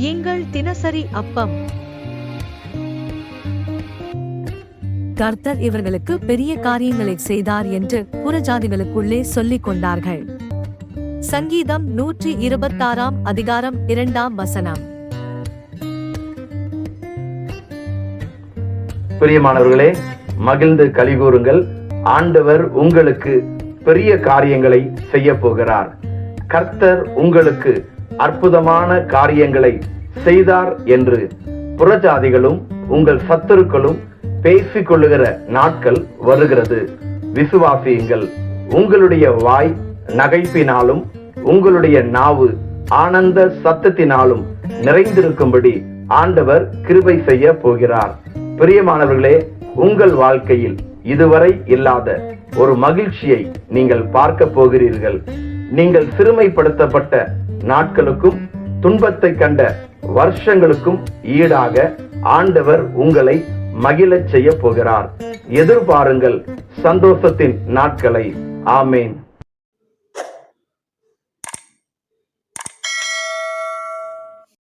எங்கள் தினசரி அப்பம். கர்த்தர் இவர்களுக்கு பெரிய காரியங்களை செய்தார் என்று புறஜாதிகளுக்குள்ளே சொல்லிக் கொண்டார்கள். சங்கீதம் நூற்றி இருபத்தாறாம் அதிகாரம் இரண்டாம் வசனம். பிரியமானவர்களே மகிழ்ந்து கலிகூறுங்கள் ஆண்டவர் உங்களுக்கு பெரிய காரியங்களை செய்ய போகிறார். கர்த்தர் உங்களுக்கு அற்புதமான காரியங்களை செய்தார் என்று புறஜாதிகளும் உங்கள் சத்துருக்களும் பேசிக் கொள்ளுகிற நாட்கள் வருகிறது. விசுவாசியுங்கள் உங்களுடைய வாய் நகைப்பினாலும் உங்களுடைய நாவு ஆனந்த சத்தத்தினாலும் நிறைந்திருக்கும்படி ஆண்டவர் கிருபை செய்ய போகிறார். பிரியமானவர்களே உங்கள் வாழ்க்கையில் இதுவரை இல்லாத ஒரு மகிழ்ச்சியை நீங்கள் பார்க்க போகிறீர்கள். நீங்கள் சிறுமைப்படுத்தப்பட்ட நாட்களுக்கும் துன்பத்தை கண்ட வருஷங்களுக்கும் ஈடாக ஆண்டவர் உங்களை மகிழச் செய்ய போகிறார். எதிர்பாருங்கள் சந்தோஷத்தின் நாட்களை. ஆமேன்.